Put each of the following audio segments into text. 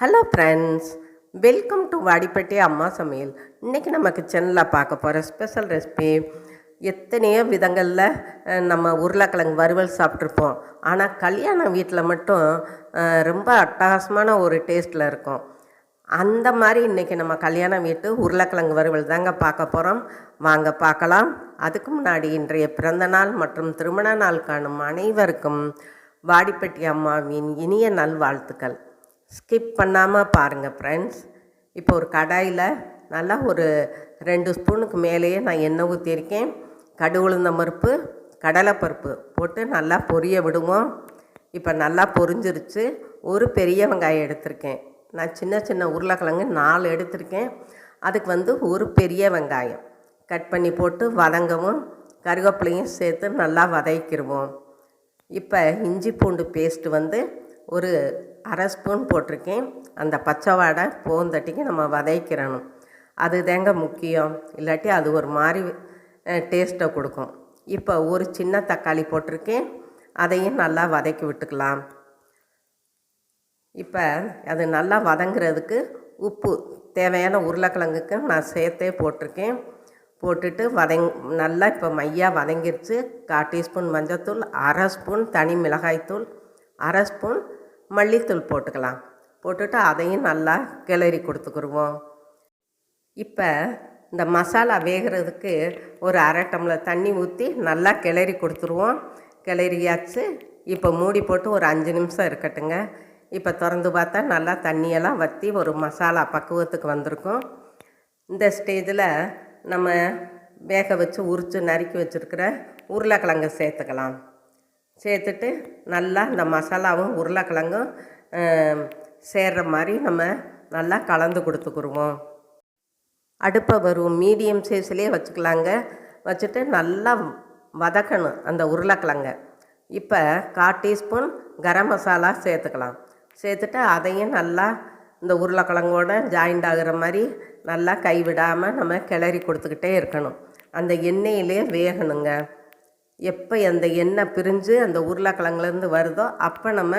Hello friends welcome to Vadipatti அம்மா சமையல் இன்றைக்கி நம்ம கிச்சனில் பார்க்க போகிற ஸ்பெஷல் ரெசிபி எத்தனையோ விதங்களில் நம்ம உருளைக்கிழங்கு வறுவல் சாப்பிட்ருப்போம் ஆனால் கல்யாண வீட்டில் மட்டும் ரொம்ப அட்டகாசமான ஒரு டேஸ்ட்டில் இருக்கும். அந்த மாதிரி இன்றைக்கி நம்ம கல்யாண வீட்டு உருளைக்கிழங்கு வறுவல் தாங்க பார்க்க போகிறோம் வாங்க பார்க்கலாம். அதுக்கு முன்னாடி இன்றைய பிறந்த நாள் மற்றும் திருமண நாள் காணும் அனைவருக்கும் வாடிப்பட்டி அம்மாவின் இனிய நல்வாழ்த்துக்கள். ஸ்கிப் பண்ணாமல் பாருங்கள் ஃப்ரெண்ட்ஸ் இப்போ ஒரு கடாயில் நல்லா ஒரு ரெண்டு ஸ்பூனுக்கு மேலேயே நான் எண்ணெய் ஊற்றியிருக்கேன் கடு உளுந்த பருப்பு கடலைப்பருப்பு போட்டு நல்லா பொரிய விடுவோம். இப்போ நல்லா பொரிஞ்சிருச்சு. ஒரு பெரிய வெங்காயம் எடுத்திருக்கேன். நான் சின்ன சின்ன உருளைக்கிழங்கு நாலு எடுத்திருக்கேன். அதுக்கு வந்து ஒரு பெரிய வெங்காயம். கட் பண்ணி போட்டு வதங்கவும் கருவேப்பிலையும் சேர்த்து நல்லா வதக்கிடுவோம் இப்போ இஞ்சி பூண்டு பேஸ்ட்டு வந்து ஒரு அரை ஸ்பூன் போட்டிருக்கேன். அந்த பச்சை வாடை போந்தட்டிக்கு நம்ம வதக்கிடணும் அது தேங்க முக்கியம். இல்லாட்டி அது ஒரு மாதிரி டேஸ்ட்டை கொடுக்கும். இப்போ ஒரு சின்ன தக்காளி போட்டிருக்கேன். அதையும் நல்லா வதக்கி விட்டுக்கலாம். இப்போ அது நல்லா வதங்குறதுக்கு உப்பு தேவையான உருளைக்கிழங்குக்கு நான் சேர்த்தே போட்டிருக்கேன். போட்டுட்டு வதங் நல்லா இப்போ மையாக வதங்கிருச்சு. கால் டீஸ்பூன் மஞ்சத்தூள் அரை ஸ்பூன் தனி மிளகாய்த்தூள் அரை ஸ்பூன் மல்லித்தூள் போட்டுக்கலாம். போட்டுட்டு அதையும் நல்லா கிளறி கொடுத்துக்குருவோம். இப்போ இந்த மசாலா வேகிறதுக்கு ஒரு அரை டம்ளர் தண்ணி ஊற்றி நல்லா கிளறி கொடுத்துருவோம். கிளறியாச்சு. இப்போ மூடி போட்டு ஒரு அஞ்சு நிமிஷம் இருக்கட்டுங்க. இப்போ திறந்து பார்த்தா நல்லா தண்ணியெல்லாம் வற்றி ஒரு மசாலா பக்குவத்துக்கு வந்திருக்கும். இந்த ஸ்டேஜில் நம்ம வேக வச்சு உரித்து நறுக்கி வச்சுருக்கிற உருளைக்கிழங்கு சேர்த்துக்கலாம். சேர்த்துட்டு நல்லா இந்த மசாலாவும் உருளைக்கிழங்கும் சேர்கிற சேர்ற மாதிரி நம்ம நல்லா கலந்து கொடுத்துக்குருவோம். அடுப்பை வரும் மீடியம் சைஸ்லேயே வச்சுக்கலாங்க. வச்சுட்டு நல்லா வதக்கணும் அந்த உருளைக்கிழங்க. இப்போ கால் டீஸ்பூன் கரம் மசாலா சேர்த்துக்கலாம். சேர்த்துட்டு அதையும் நல்லா இந்த உருளைக்கிழங்கோட ஜாயிண்ட் ஆகிற மாதிரி நல்லா கைவிடாமல் நம்ம கிளறி கொடுத்துக்கிட்டே இருக்கணும். அந்த எண்ணெயிலே வேகணுங்க. எப்போ அந்த எண்ணெய் பிரிஞ்சு அந்த உருளைக்கிழங்குலேருந்து வருதோ அப்போ நம்ம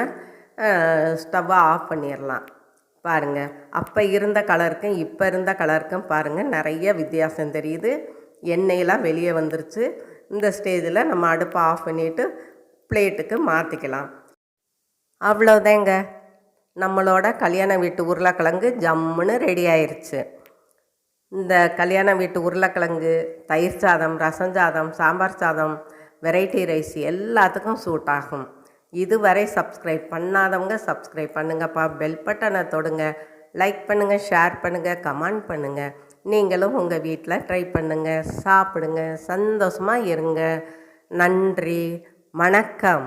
ஸ்டவ்வை ஆஃப் பண்ணிடலாம் பாருங்கள் அப்போ இருந்த கலருக்கும் இப்போ இருந்த கலருக்கும் பாருங்கள் நிறைய வித்தியாசம் தெரியுது. எண்ணெயெல்லாம் வெளியே வந்துருச்சு. இந்த ஸ்டேஜில் நம்ம அடுப்பை ஆஃப் பண்ணிவிட்டு பிளேட்டுக்கு மாற்றிக்கலாம் அவ்வளோதாங்க. நம்மளோட கல்யாண வீட்டு உருளைக்கிழங்கு ஜம்முன்னு ரெடி ஆயிடுச்சு இந்த கல்யாண வீட்டு உருளைக்கிழங்கு தயிர் சாதம் ரசம் சாதம் சாம்பார் சாதம் வெரைட்டி ரைஸ் எல்லாத்துக்கும் சூட் ஆகும். இதுவரை சப்ஸ்கிரைப் பண்ணாதவங்க சப்ஸ்கிரைப் பண்ணுங்கப்பா. பெல் பட்டனை தொடுங்க. லைக் பண்ணுங்கள் ஷேர் பண்ணுங்கள் கமெண்ட் பண்ணுங்கள் நீங்களும் உங்கள் வீட்டில் ட்ரை பண்ணுங்கள் சாப்பிடுங்க. சந்தோஷமாக இருங்க. நன்றி. வணக்கம்.